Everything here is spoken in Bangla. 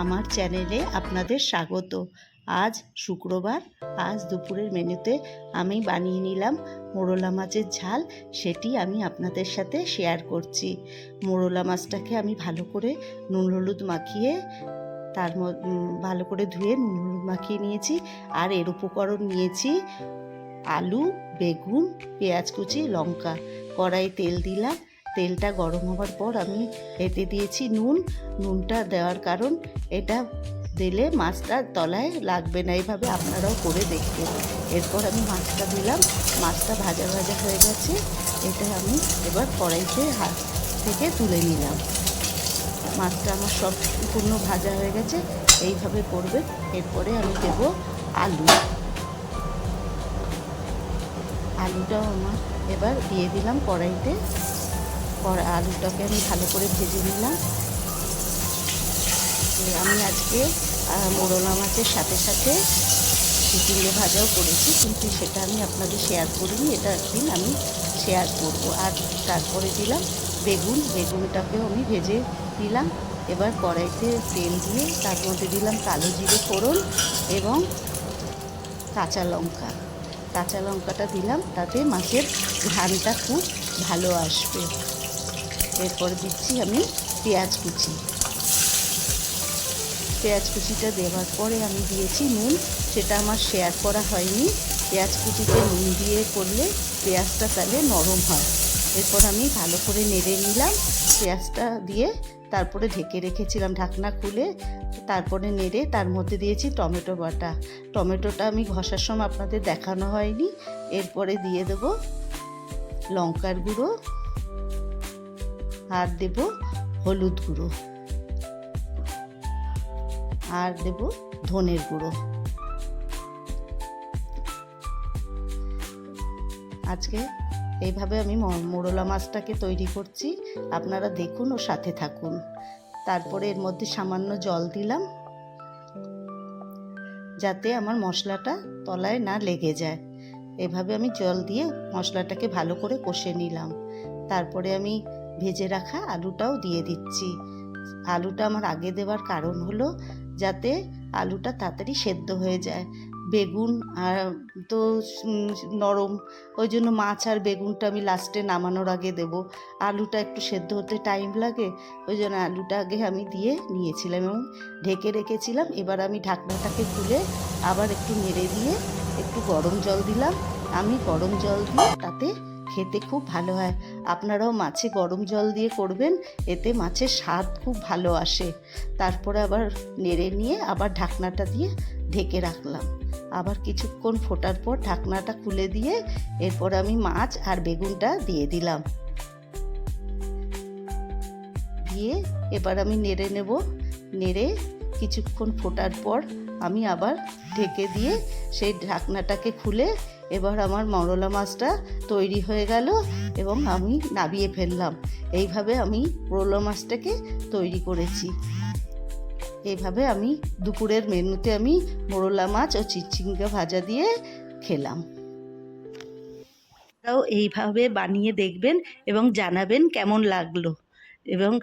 আমার চ্যানেলে আপনাদের স্বাগত। আজ শুক্রবার, আজ দুপুরের মেনুতে আমি বানিয়ে নিলাম মোরলা মাছের ঝাল, সেটি আমি আপনাদের সাথে শেয়ার করছি। মোরলা মাছটাকে আমি ভালো করে নুন হলুদ মাখিয়ে, তার ভালো করে ধুয়ে নুন হলুদ মাখিয়ে নিয়েছি, আর এর উপকরণ নিয়েছি আলু, বেগুন, পেঁয়াজ কুচি, লঙ্কা। কড়াই তেল দিলাম তেলটা গরম হওয়ার পর আমি এতে দিয়েছি নুন। নুনটা দেওয়ার কারণ এটা দিলে মাছটা তলায় লাগবে না। এইভাবে আপনারাও করে দেখবেন এরপর আমি মাছটা দিলাম। মাছটা ভাজা ভাজা হয়ে গেছে। এটা আমি এবার কড়াইতে হাত থেকে তুলে নিলাম। মাছটা আমার সব সম্পূর্ণ ভাজা হয়ে গেছে। এইভাবে করবে। এরপরে আমি দেব আলু। আলুটাও আমার এবার দিয়ে দিলাম কড়াইতে। কড়া আলুটাকে আমি ভালো করে ভেজে নিলাম। আমি আজকে মোরলা মাছের সাথে সাথে চিচিঙ্গে ভাজাও করেছি, কিন্তু সেটা আমি আপনাদের শেয়ার করিনি, এটা একদিন আমি শেয়ার করব। আর তারপরে দিলাম বেগুন, বেগুনটাকেও আমি ভেজে দিলাম এবার কড়াইতে তেল দিয়ে তার মধ্যে দিলাম কালো জিরে ফোড়ন এবং কাঁচা লঙ্কা। কাঁচা লঙ্কাটা দিলাম, তাতে মাছের ঘ্রাণটা খুব ভালো আসবে। এরপর দিচ্ছি আমি পেঁয়াজ কুচি। পেঁয়াজ কুচিটা দেওয়ার পরে আমি দিয়েছি নুন, সেটা আমার শেয়ার করা হয়নি। পেঁয়াজ কুচিতে নুন দিয়ে করলে পেঁয়াজটা তাহলে নরম হয়। এরপর আমি ভালো করে নেড়ে নিলাম, পেঁয়াজটা দিয়ে তারপরে ঢেকে রেখেছিলাম ঢাকনা খুলে। তারপরে নেড়ে তার মধ্যে দিয়েছি টমেটো বাটা। টমেটোটা আমি ঘষার সময় আপনাদের দেখানো হয়নি। এরপরে দিয়ে দেব লঙ্কার গুঁড়ো। আর দেব হলুদ গুঁড়ো। আর দেব ধনের গুঁড়ো। আজকে এইভাবে আমি মোরলা মাছটাকে তৈরি করছি। আপনারা দেখুন ও সাথে থাকুন। তারপরে এর মধ্যে সামান্য জল দিলাম। যাতে আমার মশলাটা তলায় না লেগে যায়। এভাবে আমি জল দিয়ে মশলাটাকে ভালো করে কষে নিলাম। তারপরে আমি ভেজে রাখা আলুটাও দিয়ে দিচ্ছি। আলুটা আমার আগে দেওয়ার কারণ হলো যাতে আলুটা তাড়াতাড়ি সেদ্ধ হয়ে যায়। বেগুন আর তো নরম, ওই জন্য মাছ আর বেগুনটা আমি লাস্টে নামানোর আগে দেব। আলুটা একটু সেদ্ধ হতে টাইম লাগে, ওই জন্য আলুটা আগে আমি দিয়ে নিয়েছিলাম এবং ঢেকে রেখেছিলাম। এবার আমি ঢাকনাটাকে খুলে আবার একটু নেড়ে দিয়ে একটু গরম জল দিলাম। আমি গরম জল দিয়ে তাতে খেতে খুব ভালো হয়। আপনারাও মাছে গরম জল দিয়ে করবেন, এতে মাছের স্বাদ খুব ভালো আসে। তারপরে আবার নেড়ে নিয়ে আবার ঢাকনাটা দিয়ে ঢেকে রাখলাম। আবার কিছুক্ষণ ফোটার পর ঢাকনাটা খুলে দিয়ে এরপর আমি মাছ আর বেগুনটা দিয়ে দিলাম। দিয়ে এবার আমি নেড়ে নেব। নেড়ে কিছুক্ষণ ফোটার পর আমি আবার ঢেকে দিয়ে সেই ঢাকনাটাকে খুলে এবার আমার মরলা মাছটা তৈরি হয়ে গেল এবং আমি নাবিয়ে ফেললাম। এইভাবে আমি মোরলা মাছটাকে তৈরি করেছি। এইভাবে আমি দুপুরের মেনুতে আমি মোরলা মাছ ও চিচিঙ্গা ভাজা দিয়ে খেলাম। এইভাবে বানিয়ে দেখবেন এবং জানাবেন কেমন লাগল। এবং